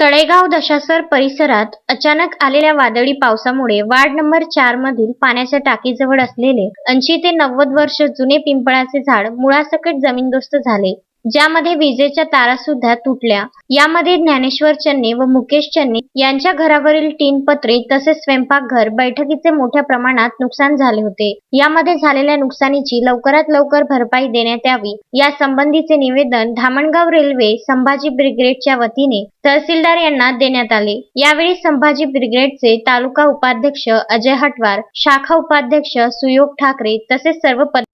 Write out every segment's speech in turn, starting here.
तळेगाव दशासर परिसरात अचानक आलेल्या वादळी पावसामुळे वार्ड नंबर चार मधील पाण्याच्या टाकीजवळ असलेले ऐंशी ते नव्वद वर्ष जुने पिंपळाचे झाड मुळासकट जमीनदोस्त झाले. ज्यामध्ये विजेच्या तारा सुद्धा तुटल्या. यामध्ये ज्ञानेश्वर चन्ने व मुकेश चन्नी यांच्या घरावरील टीन पत्रे तसेच स्वयंपाकघर बैठकीचे मोठ्या प्रमाणात नुकसान झाले होते. यामध्ये झालेल्या नुकसानीची लवकरात लवकर भरपाई देण्यात यावी. या संबंधीचे निवेदन धामणगाव रेल्वे संभाजी ब्रिगेडच्या वतीने तहसीलदार यांना देण्यात आले. यावेळी संभाजी ब्रिगेडचे तालुका उपाध्यक्ष अजय हटवार शाखा उपाध्यक्ष सुयोग ठाकरे तसेच सर्व पद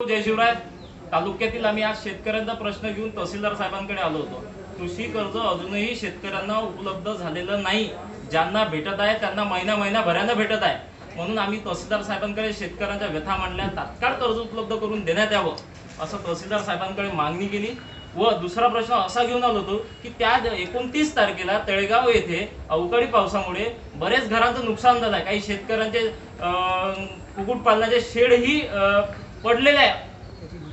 तालुक्यातील आम्ही आज शेतकऱ्यांचा प्रश्न घेऊन तहसीलदार साहेबांकडे आलो होतो. कृषी कर्ज अजूनही शेतकऱ्यांना उपलब्ध झालेलं नाही. ज्यांना भेटत आहे त्यांना महिना महिना भऱ्यानं भेटत आहे. म्हणून आम्ही तहसीलदार साहेबांकडे शेतकऱ्यांच्या व्यथा मांडल्या तात्काळ कर्ज उपलब्ध करून देण्यात यावं असं तहसीलदार साहेबांकडे मागणी केली. व दुसरा प्रश्न असा घेऊन आलो होतो की त्या एकोणतीस तारखेला तळेगाव येथे अवकाळी पावसामुळे बरेच घरांचं नुकसान झालं आहे. काही शेतकऱ्यांचे कुक्कुटपालनाचे शेडही पडलेले आहे.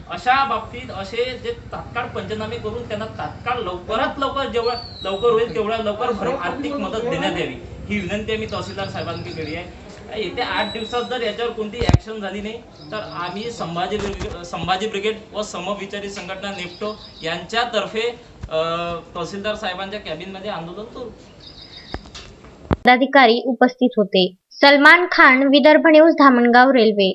अशा बाबतीत असे जे तात्काळ पंचनामे करून त्यांना तात्काळ लवकरात लवकर जेवढं लवकर होईल तेवढ्या लवकर भर आर्थिक मदत देण्यात यावी. ही विनंती आम्ही तहसीलदार साहेबांकडे केली आहे. येत्या आठ दिवसात जर याच्यावर कोणती ऍक्शन झाली नाही तर आम्ही संभाजी ब्रिगेड संभाजी ब्रिगेड व समविचारी संघटना नेप्टो यांच्यातर्फे तहसीलदार साहेबांच्या कॅबिनमध्ये आंदोलन करू. पदाधिकारी उपस्थित होते. Salman Khan Vidarbha news Dhamangaon railway.